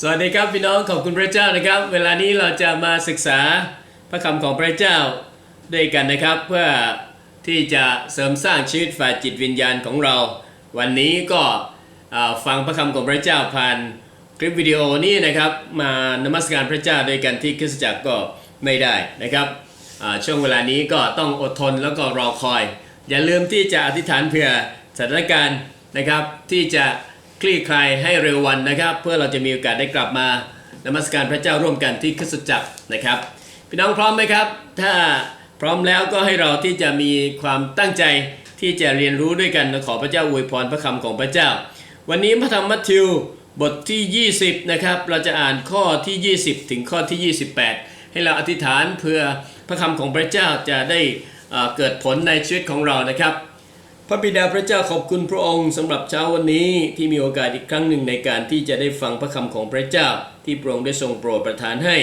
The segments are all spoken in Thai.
สวัสดีครับพี่น้องขอบคุณพระเจ้านะครับ เวลานี้เราจะมาศึกษาพระคำของพระเจ้าด้วยกันนะครับ เพื่อที่จะเสริมสร้างชีวิตฝ่ายจิตวิญญาณของเรา วันนี้ก็ฟังพระคำของพระเจ้าผ่านคลิปวิดีโอนี้นะครับ มานมัสการพระเจ้าด้วยกันที่คริสตจักรก็ไม่ได้นะครับช่วงเวลานี้ก็ต้องอดทนแล้วก็รอคอย อย่าลืมที่จะอธิษฐานเผื่อสถานการณ์นะครับที่จะ คลี่คลายให้เร็ววันนะครับ เพื่อเราจะมีโอกาสได้กลับมานมัสการพระเจ้าร่วมกันที่คริสตจักรนะครับ พี่น้องพร้อมไหมครับ ถ้าพร้อมแล้วก็ให้เราที่จะมีความตั้งใจที่จะเรียนรู้ด้วยกันขอพระเจ้าอวยพรพระคำของพระเจ้า วันนี้พระธรรมมัทธิวบทที่ 20 นะครับ เราจะอ่านข้อที่ 20 ถึงข้อที่ 28 ให้เราอธิษฐานเพื่อพระคำของพระเจ้าจะได้เอ่อเกิดผลในชีวิตของเรานะครับ พระบิดาพระเจ้าขอบคุณพระองค์สำหรับเช้าวันนี้ที่มีโอกาสอีกครั้งหนึ่งในการที่จะได้ฟังพระคำของพระเจ้า ที่พระองค์ได้ทรงโปรดประทานให้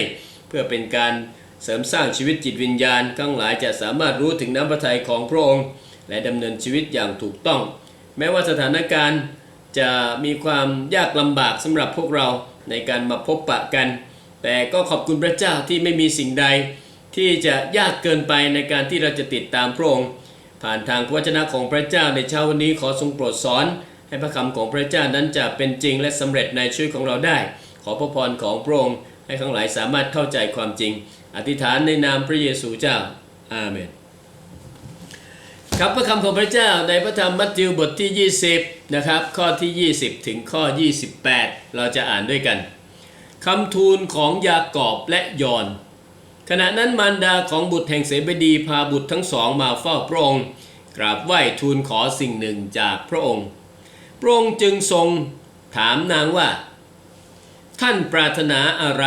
เพื่อเป็นการเสริมสร้างชีวิตจิตวิญญาณทั้งหลายจะสามารถรู้ถึงน้ำพระทัยของพระองค์ และดำเนินชีวิตอย่างถูกต้อง แม้ว่าสถานการณ์จะมีความยากลำบากสำหรับพวกเราในการมาพบปะกัน แต่ก็ขอบคุณพระเจ้าที่ไม่มีสิ่งใด ที่จะยากเกินไปในการที่เราจะติดตามพระองค์ ผ่านทางพระวจนะของพระเจ้าในเช้าวันนี้ขอทรงโปรดสอน ให้พระคำของพระเจ้านั้นจะเป็นจริงและสำเร็จในชีวิตของเราได้ ขอพระพรของพระองค์ให้ทั้งหลายสามารถเข้าใจความจริง อธิษฐานในนามพระเยซูเจ้าอาเมนครับพระคำของพระเจ้าในพระธรรมมัทธิวบทที่ 20นะครับข้อที่ 20 ถึงข้อ 28 เราจะอ่านด้วยกันคำทูลของยากอบและยอน ขณะนั้นมารดาของบุตรแห่งเสบดีพาบุตรทั้งสองมาเฝ้าพระองค์กราบไหว้ทูลขอสิ่งหนึ่งจากพระองค์ พระองค์จึงทรงถามนางว่า ท่านปรารถนาอะไร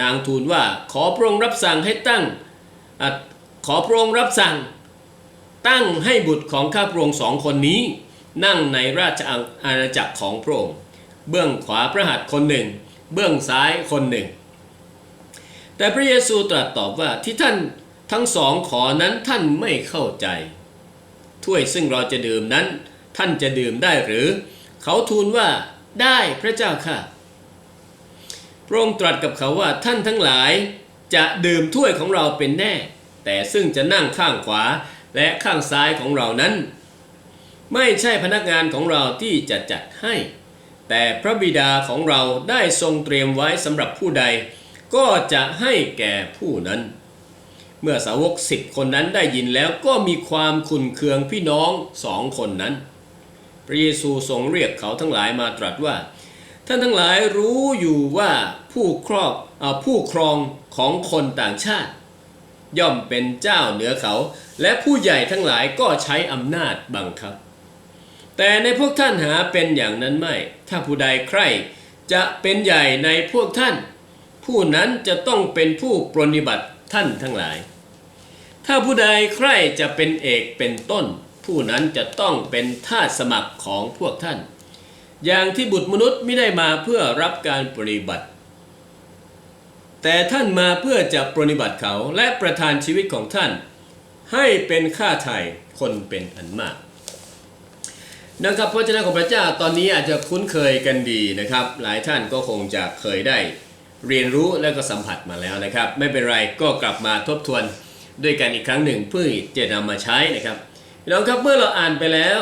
นางทูลว่าขอพระองค์รับสั่งให้ตั้งอขอพระองค์รับสั่ง ตั้งให้บุตรของข้าพระองค์สองคนนี้ นั่งในราชอาณาจักรของพระองค์ เบื้องขวาพระหัตถ์คนหนึ่ง เบื้องซ้ายคนหนึ่ง แต่พระเยซูตรัสตอบว่าที่ท่านทั้งสองขอนั้นท่านไม่เข้าใจ ถ้วยซึ่งเราจะดื่มนั้น ท่านจะดื่มได้หรือ เขาทูลว่าได้พระเจ้าค่ะ พระองค์ตรัสกับเขาว่าท่านทั้งหลายจะดื่มถ้วยของเราเป็นแน่ แต่ซึ่งจะนั่งข้างขวาและข้างซ้ายของเรานั้น ไม่ใช่พนักงานของเราที่จะจัดให้ แต่พระบิดาของเราได้ทรงเตรียมไว้สำหรับผู้ใด ก็จะให้แก่ผู้นั้น เมื่อสาวกสิบคนนั้นได้ยินแล้วก็มีความขุนเคืองพี่น้องสองคนนั้น พระเยซูทรงเรียกเขาทั้งหลายมาตรัสว่า ท่านทั้งหลายรู้อยู่ว่าผู้ครอบอผู้ครองของคนต่างชาติ ย่อมเป็นเจ้าเหนือเขา และผู้ใหญ่ทั้งหลายก็ใช้อำนาจบังคับ แต่ในพวกท่านหาเป็นอย่างนั้นไม่ ถ้าผู้ใดใครจะเป็นใหญ่ในพวกท่าน ผู้นั้นจะต้องเป็นผู้ปรนนิบัติท่านทั้งหลาย ถ้าผู้ใดใคร่จะเป็นเอกเป็นต้น ผู้นั้นจะต้องเป็นทาสสมัครของพวกท่าน อย่างที่บุตรมนุษย์ไม่ได้มาเพื่อรับการปฏิบัติ แต่ท่านมาเพื่อจะปรนนิบัติเขาและประทานชีวิตของท่าน ให้เป็นค่าไถ่คนเป็นอันมากนะครับพระเจ้าของพระเจ้าตอนนี้อาจจะคุ้นเคยกันดีนะครับ หลายท่านก็คงจะเคยได้ เรียนรู้และก็สัมผัสมาแล้วนะครับ ไม่เป็นไรก็กลับมาทบทวนด้วยกันอีกครั้งหนึ่งเพื่อจะนำมาใช้นะครับพี่น้องครับเมื่อเราอ่านไปแล้ว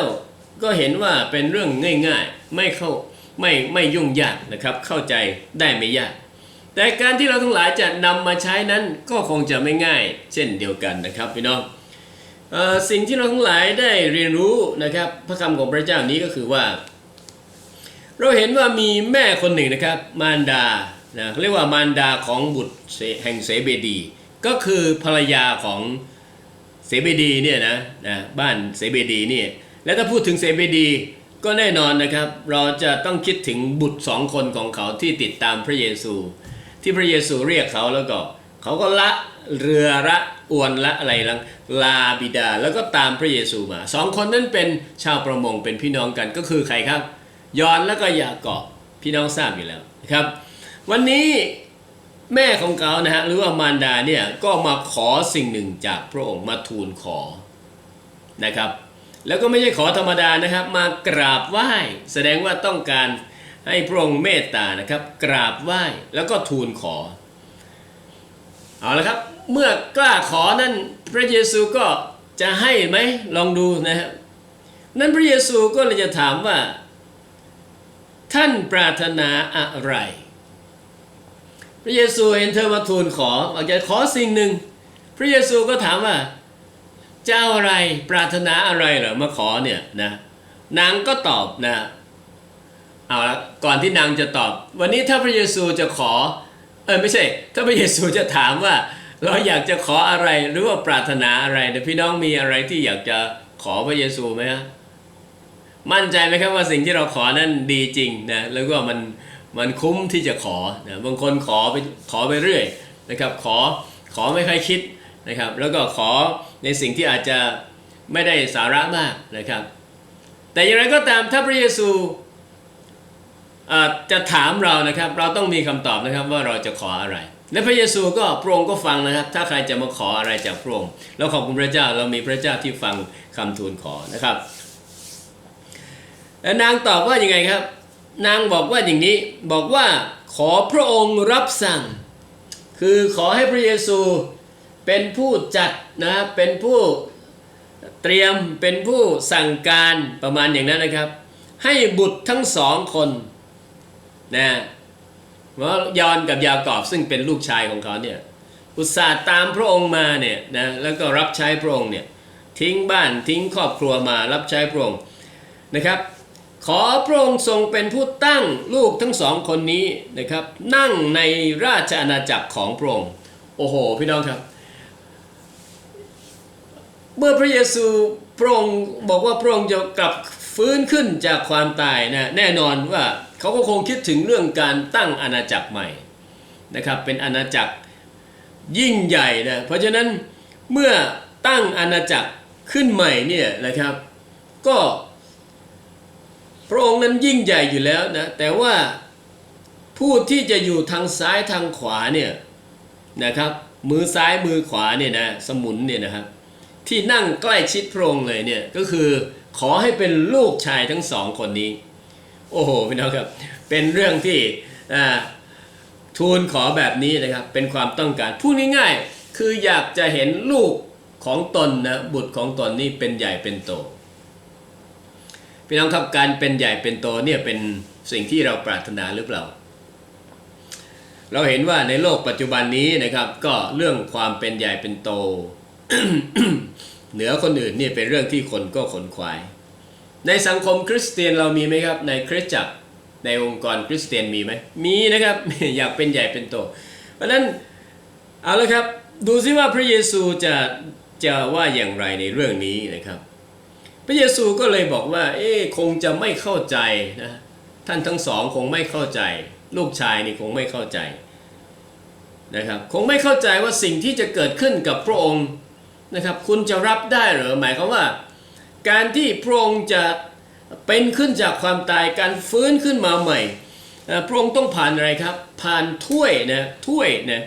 ก็เห็นว่าเป็นเรื่องง่ายๆ ไม่เข้าไม่ไม่ยุ่งยากนะครับ เข้าใจได้ไม่ยาก แต่การที่เราทั้งหลายจะนำมาใช้นั้นก็คงจะไม่ง่าย เช่นเดียวกันนะครับพี่น้องสิ่งที่เราทั้งหลายได้เรียนรู้นะครับ พระคำของพระเจ้านี้ก็คือว่า เราเห็นว่ามีแม่คนหนึ่งนะครับ มารดานะเรียกว่ามารดาของบุตรแห่งเสเบดี ก็คือภรรยาของเสเบดีเนี่ยนะนะบ้านเสเบดีเนี่ยและถ้าพูดถึงเสเบดีก็แน่นอนนะครับ เราจะต้องคิดถึงบุตรสองคนของเขาที่ติดตามพระเยซู ที่พระเยซูเรียกเขาแล้วก็ เขาก็ละเรือละอวนละอะไรลังลาบิดาแล้วก็ตามพระเยซูมาสองคนนั้นเป็นชาวประมงเป็นพี่น้องกันก็คือใครครับ ยอนแล้วก็อยากอบพี่น้องทราบอยู่แล้วนะครับ วันนี้แม่ของเขานะฮะหรือว่ามารดาเนี่ยก็มาขอสิ่งหนึ่งจากพระองค์มาทูลขอนะครับ แล้วก็ไม่ใช่ขอธรรมดานะครับ มากราบไหว้ แสดงว่าต้องการให้พระองค์เมตตานะครับ กราบไหว้แล้วก็ทูลขอเอาละครับเมื่อกล้าขอนั้นพระเยซูก็จะให้ไหมลองดูนะครับนั้นพระเยซูก็เลยจะถามว่า ท่านปรารถนาอะไร พระเยซูเห็นเธอมาทูลขออยากจะขอสิ่งหนึ่ง พระเยซูก็ถามว่าเจ้าอะไรปรารถนาอะไรเหรอมาขอเนี่ยนะนางก็ตอบนะเอาละก่อนที่นางจะตอบ วันนี้ถ้าพระเยซูจะขอเออไม่ใช่ ถ้าพระเยซูจะถามว่า เราอยากจะขออะไรหรือว่าปรารถนาอะไรเนี่ยพี่น้องมีอะไรที่อยากจะขอพระเยซูไหมฮะ มั่นใจไหมครับว่าสิ่งที่เราขอนั้นดีจริงนะแล้วก็มันมันคุ้มที่จะขอนะบางคนขอไปขอไปเรื่อยนะครับขอขอไม่ค่อยคิดนะครับแล้วก็ขอในสิ่งที่อาจจะไม่ได้สาระมากนะครับ แต่อย่างไรก็ตามถ้าพระเยซูอ่าจะถามเรานะครับ เราต้องมีคำตอบนะครับว่าเราจะขออะไร และพระเยซูก็พระองค์ก็ฟังนะครับ ถ้าใครจะมาขออะไรจากพระองค์แล้วขอบคุณพระเจ้าเรามีพระเจ้าที่ฟังคำทูลขอนะครับ และนางตอบว่ายังไงครับ นางบอกว่าอย่างนี้บอกว่าขอพระองค์รับสั่ง คือขอให้พระเยซูเป็นผู้จัดนะเป็นผู้เตรียมเป็นผู้สั่งการประมาณอย่างนั้นนะครับ ให้บุตรทั้งสองคนนะว่ายอนกับยากอบซึ่งเป็นลูกชายของเขาเนี่ยอุตส่าห์ตามพระองค์มาเนี่ยนะแล้วก็รับใช้พระองค์เนี่ยทิ้งบ้านทิ้งครอบครัวมารับใช้พระองค์นะครับ ขอพระองค์ทรงเป็นผู้ตั้งลูกทั้งสองคนนี้นะครับ นั่งในราชอาณาจักรของพระองค์โอ้โห พี่น้องครับ เมื่อพระเยซูพระองค์บอกว่าพระองค์จะกลับฟื้นขึ้นจากความตายนะแน่นอนว่าเขาก็คงคิดถึงเรื่องการตั้งอาณาจักรใหม่นะครับ เป็นอาณาจักรยิ่งใหญ่นะเพราะฉะนั้นเมื่อตั้งอาณาจักรขึ้นใหม่เนี่ยนะครับ ก็ พระองค์นั้นยิ่งใหญ่อยู่แล้วนะแต่ว่าผู้ที่จะอยู่ทางซ้ายทางขวาเนี่ยนะครับมือซ้ายมือขวาเนี่ยนะสมุนเนี่ยนะครับที่นั่งใกล้ชิดพระองค์เลยเนี่ยก็คือขอให้เป็นลูกชายทั้งสองคนนี้ โอ้โหพี่น้องครับเป็นเรื่องที่ทูลขอแบบนี้นะครับเป็นความต้องการพูดง่ายๆคืออยากจะเห็นลูกของตนนะบุตรของตนนี่เป็นใหญ่เป็นโต พี่น้องครับการเป็นใหญ่เป็นโตเนี่ยเป็นสิ่งที่เราปรารถนาหรือเปล่า เราเห็นว่าในโลกปัจจุบันนี้นะครับ ก็เรื่องความเป็นใหญ่เป็นโต เหนือคนอื่นนี่เป็นเรื่องที่คนก็ขนขวาย ในสังคมคริสเตียนเรามีไหมครับ ในคริสตจักรในองค์กรคริสเตียนมีไหมมีนะครับ อยากเป็นใหญ่เป็นโต เพราะนั้นเอาละครับ ดูซิว่าพระเยซูจะจะว่าอย่างไรในเรื่องนี้นะครับ ระเยซูก็เลยบอกว่า เอ๊ะคงจะไม่เข้าใจนะท่านทั้งสองคงไม่เข้าใจ ลูกชายนี่คงไม่เข้าใจนะครับคงไม่เข้าใจว่าสิ่งที่จะเกิดขึ้นกับพระองค์นะครับ คุณจะรับได้หรือหมายความว่า การที่พระองค์จะเป็นขึ้นจากความตายการฟื้นขึ้นมาใหม่พระองค์ต้องผ่านอะไรครับ ผ่านถ้วยนะถ้วยนะ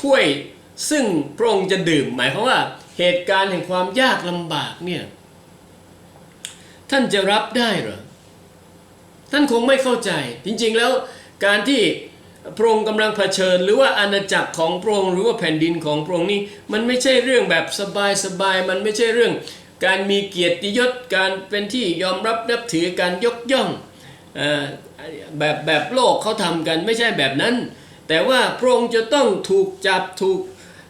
ถ้วยซึ่งพระองค์จะดื่ม หมายความว่าเหตุการณ์แห่งความยากลำบากเนี่ย ท่านจะรับได้เหรอ ท่านคงไม่เข้าใจ จริงๆแล้วการที่พระองค์กำลังเผชิญ หรือว่าอาณาจักรของพระองค์หรือว่าแผ่นดินของพระองค์นี่มันไม่ใช่เรื่องแบบสบายๆมันไม่ใช่เรื่อง การมีเกียรติยศการเป็นที่ยอมรับนับถือการยกย่องอแบบแบบโลกเขาทำกันไม่ใช่แบบนั้น แต่ว่าพระองค์จะต้องถูกจับถูก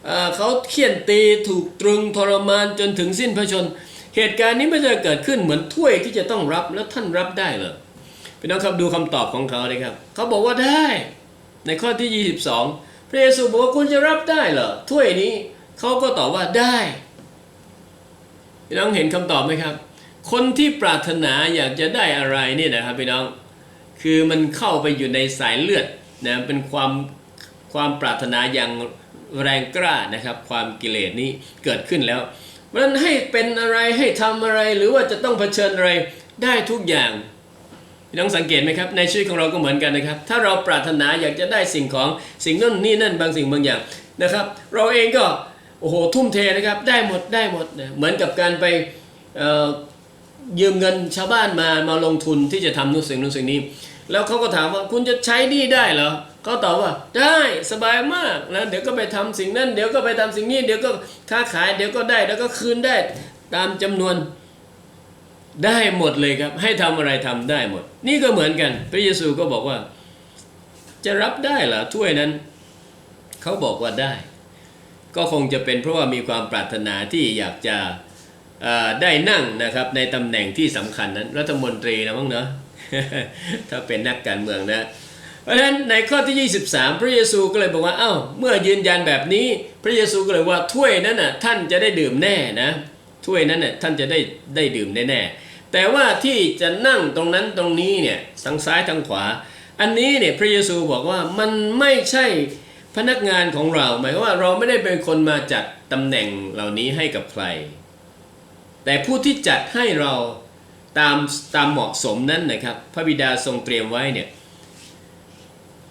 เอ่อเขาเคี่ยนตีถูกตรึงทรมานจนถึงสิ้นพระชนม์ เหตุการณ์นี้ไม่ได้เกิดขึ้นเหมือนถ้วยที่จะต้องรับแล้วท่านรับได้เหรอพี่น้องครับดูคำตอบของเขาเลยครับ เขาบอกว่าได้ ในข้อที่ 22 พระเยซูบอกว่าคุณจะรับได้เหรอถ้วยนี้เขาก็ตอบว่าได้พี่น้องเห็นคำตอบไหมครับ คนที่ปรารถนาอยากจะได้อะไรนี่นะครับพี่น้องคือมันเข้าไปอยู่ในสายเลือดนะเป็นความความปรารถนาอย่างแรงกล้านะครับ ความกิเลสนี้เกิดขึ้นแล้ว เพราะฉะนั้นให้เป็นอะไรให้ทำอะไรหรือว่าจะต้องเผชิญอะไรได้ทุกอย่างพี่น้องสังเกตไหมครับในชีวิตของเราก็เหมือนกันนะครับ ถ้าเราปรารถนาอยากจะได้สิ่งของสิ่งนั่นนี่นั่นบางสิ่งบางอย่างนะครับ เราเองก็โอ้โหทุ่มเทนะครับได้หมดได้หมดนะเหมือนกับการไปยืมเงินชาวบ้านมามาลงทุนที่จะทำนู่นสิ่งนู่นสิ่งนี้ แล้วเขาก็ถามว่าคุณจะใช้นี่ได้เหรอ เขาตอบว่าได้สบายมากนะเดี๋ยวก็ไปทำสิ่งนั้น เดี๋ยวก็ไปทำสิ่งนี้ เดี๋ยวก็ค้าขายเดี๋ยวก็ได้แล้วก็คืนได้ตามจำนวนได้หมดเลยครับ ให้ทำอะไรทำได้หมด นี่ก็เหมือนกัน พระเยซูก็บอกว่า จะรับได้เหรอถ้วยนั้น เขาบอกว่าได้ ก็คงจะเป็นเพราะว่ามีความปรารถนาที่อยากจะได้นั่งนะครับในตำแหน่งที่สำคัญนั้น รัฐมนตรีนะมั้งเนาะถ้าเป็นนักการเมืองนะ เพราะฉะนั้นในข้อที่ 23 พระเยซูก็เลยบอกว่าเอ้าเมื่อยืนยันแบบนี้ พระเยซูก็เลยว่าถ้วยนั้นน่ะท่านจะได้ดื่มแน่นะถ้วยนั้นน่ะท่านจะได้ได้ดื่มแน่แต่ว่าที่จะนั่งตรงนั้นตรงนี้เนี่ยทางซ้ายทางขวา อันนี้เนี่ยพระเยซูบอกว่ามันไม่ใช่พนักงานของเรา หมายความว่าเราไม่ได้เป็นคนมาจัดตำแหน่งเหล่านี้ให้กับใคร แต่ผู้ที่จัดให้เราตามตามเหมาะสมนั้นนะครับ พระบิดาทรงเตรียมไว้เนี่ย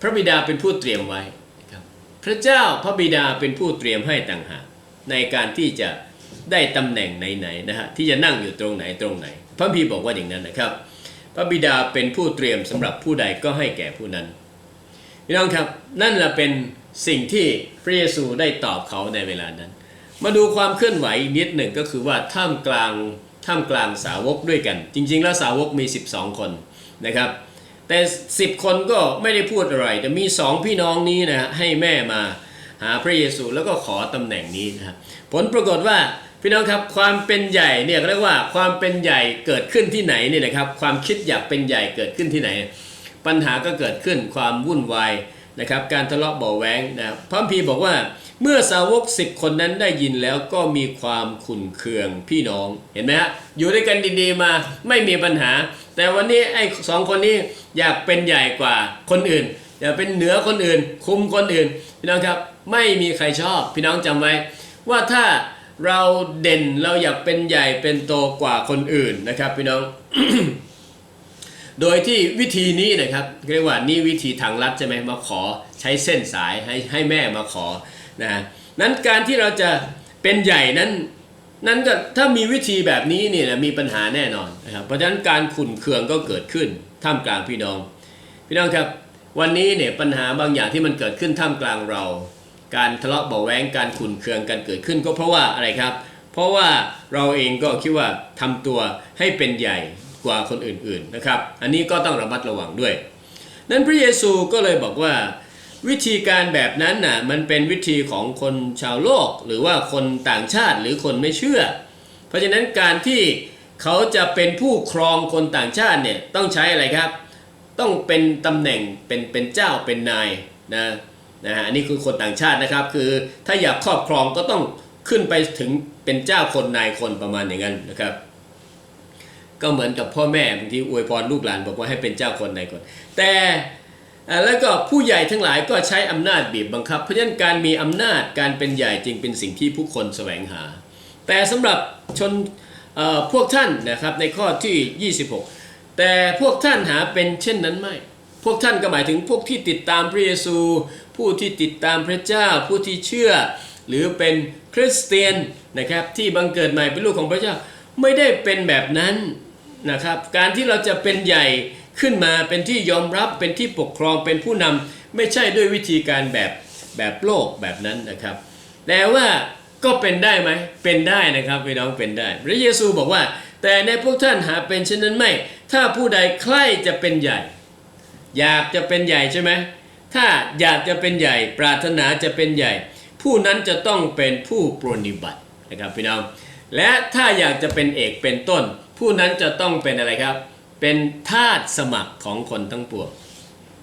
พระบิดาเป็นผู้เตรียมไว้ครับพระเจ้าพระบิดาเป็นผู้เตรียมให้ต่างหากในการที่จะได้ตำแหน่งไหนๆนะฮะที่จะนั่งอยู่ตรงไหนตรงไหน พระพีบอกว่าอย่างนั้นนะครับ พระบิดาเป็นผู้เตรียมสำหรับผู้ใดก็ให้แก่ผู้นั้นพี่น้องครับนั่นแหละเป็นสิ่งที่พระเยซูได้ตอบเขาในเวลานั้น มาดูความเคลื่อนไหวนิดหนึ่งก็คือว่าท่ามกลางท่ามกลางสาวกด้วยกัน จริง ๆ แล้วสาวกมี 12 คนนะครับ แต่10คนก็ไม่ได้พูดอะไร แต่มี2พี่น้องนี้นะฮะให้แม่มาหาพระเยซูแล้วก็ขอตำแหน่งนี้นะครับผลปรากฏว่าพี่น้องครับความเป็นใหญ่เนี่ยเรียกว่าความเป็นใหญ่เกิดขึ้นที่ไหนเนี่ยนะครับ ความคิดอยากเป็นใหญ่เกิดขึ้นที่ไหน ปัญหาก็เกิดขึ้นความวุ่นวายนะครับ การทะเลาะเบาแวงนะพระคัมภีบอกว่า เมื่อสาวกสิบคนนั้นได้ยินแล้วก็มีความขุนเคืองพี่น้องเห็นไหมฮะอยู่ด้วยกันดีๆมาไม่มีปัญหา แต่วันนี้ไอ้สองคนนี้อยากเป็นใหญ่กว่าคนอื่นอยากเป็นเหนือคนอื่น คุมคนอื่น พี่น้องครับไม่มีใครชอบ พี่น้องจำไว้ ว่าถ้าเราเด่นเราอยากเป็นใหญ่เป็นโตกว่าคนอื่นนะครับพี่น้องโดยที่วิธีนี้นะครับเรียกว่านี่วิธีทางลัดใช่ไหมมาขอใช้เส้นสายให้ให้แม่มาขอ นะนั้นการที่เราจะเป็นใหญ่นั้นนั้นก็ถ้ามีวิธีแบบนี้เนี่ยมีปัญหาแน่นอนนะครับเพราะฉะนั้นการขุนเคืองก็เกิดขึ้นท่ามกลางพี่น้อง พี่น้องครับวันนี้เนี่ยปัญหาบางอย่างที่มันเกิดขึ้นท่ามกลางเรา การทะเลาะเบาแวงการขุนเคืองกันเกิดขึ้นก็เพราะว่าอะไรครับ เพราะว่าเราเองก็คิดว่าทำตัวให้เป็นใหญ่กว่าคนอื่นๆนะครับ อันนี้ก็ต้องระมัดระวังด้วย นั้นพระเยซูก็เลยบอกว่า วิธีการแบบนั้นน่ะมันเป็นวิธีของคนชาวโลก หรือว่าคนต่างชาติหรือคนไม่เชื่อ เพราะฉะนั้นการที่เขาจะเป็นผู้ครองคนต่างชาติเนี่ยต้องใช้อะไรครับ ต้องเป็นตำแหน่งเป็นเป็นเจ้าเป็นนายนะนะฮะอันนี้คือคนต่างชาตินะครับ คือถ้าอยากครอบครองก็ต้องขึ้นไปถึงเป็นเจ้าคนนายคนประมาณอย่างนั้นนะครับ ก็เหมือนกับพ่อแม่บางทีอวยพรลูกหลานบอกว่าให้เป็นเจ้าคนนายคน แต่ แล้วก็ผู้ใหญ่ทั้งหลายก็ใช้อำนาจบีบบังคับ เพราะฉะนั้นการมีอำนาจการเป็นใหญ่จึงเป็นสิ่งที่ผู้คนแสวงหา แต่สำหรับชนพวกท่านนะครับในข้อที่ 26 แต่พวกท่านหาเป็นเช่นนั้นไม่ พวกท่านก็หมายถึงพวกที่ติดตามพระเยซู ผู้ที่ติดตามพระเจ้า ผู้ที่เชื่อ หรือเป็นคริสเตียนนะครับที่บังเกิดใหม่เป็นลูกของพระเจ้าไม่ได้เป็นแบบนั้นนะครับการที่เราจะเป็นใหญ่ ขึ้นมาเป็นที่ยอมรับเป็นที่ปกครองเป็นผู้นำไม่ใช่ด้วยวิธีการแบบแบบโลกแบบนั้นนะครับ แต่ว่าก็เป็นได้ไหมเป็นได้นะครับพี่น้องเป็นได้ พระเยซูบอกว่า แต่ในพวกท่านหาเป็นเช่นนั้นไม่ ถ้าผู้ใดใคร่จะเป็นใหญ่ อยากจะเป็นใหญ่ใช่ไหมถ้าอยากจะเป็นใหญ่ ปรารถนาจะเป็นใหญ่ ผู้นั้นจะต้องเป็นผู้ปรนนิบัตินะครับพี่น้อง และถ้าอยากจะเป็นเอกเป็นต้น ผู้นั้นจะต้องเป็นอะไรครับ เป็นทาสสมัครของคนทั้งปวง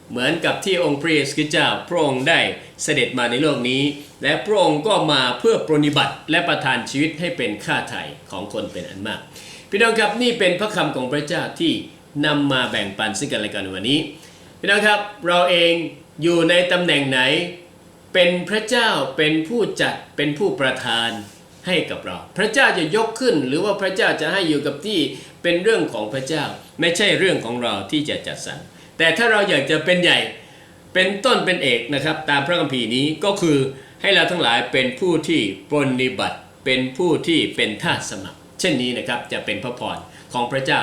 เหมือนกับที่องค์พระเยซูคริสต์เจ้าพระองค์ได้เสด็จมาในโลกนี้ และพระองค์ก็มาเพื่อปรนนิบัติและประทานชีวิตให้เป็นค่าไถ่ของคนเป็นอันมาก พี่น้องครับนี่เป็นพระคำของพระเจ้าที่นำมาแบ่งปันซึ่งกันและกันในวันนี้พี่น้องครับเราเองอยู่ในตำแหน่งไหน เป็นพระเจ้าเป็นผู้จัดเป็นผู้ประทาน ให้กับเรา พระเจ้าจะยกขึ้น หรือว่าพระเจ้าจะให้อยู่กับที่เป็นเรื่องของพระเจ้า ไม่ใช่เรื่องของเราที่จะจัดสรรแต่ถ้าเราอยากจะเป็นใหญ่เป็นต้นเป็นเอกนะครับ ตามพระคัมภีร์นี้ก็คือให้เราทั้งหลายเป็นผู้ที่ปรนนิบัติเป็นผู้ที่เป็นทาสสมัคร เช่นนี้นะครับจะเป็นพระพรของพระเจ้า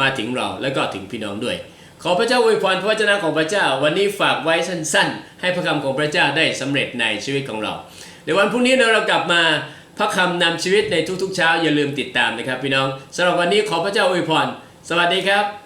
มาถึงเราแล้วก็ถึงพี่น้องด้วย ขอพระเจ้าอวยพรพระวจนะของพระเจ้า วันนี้ฝากไว้สั้น ๆ ให้พระคำของพระเจ้าได้สำเร็จในชีวิตของเราเดี๋ยววันพรุ่งนี้เรากลับมา พระคำนำชีวิตในทุกๆเช้าอย่าลืมติดตามนะครับพี่น้องสำหรับวันนี้ขอพระเจ้าอวยพรสวัสดีครับ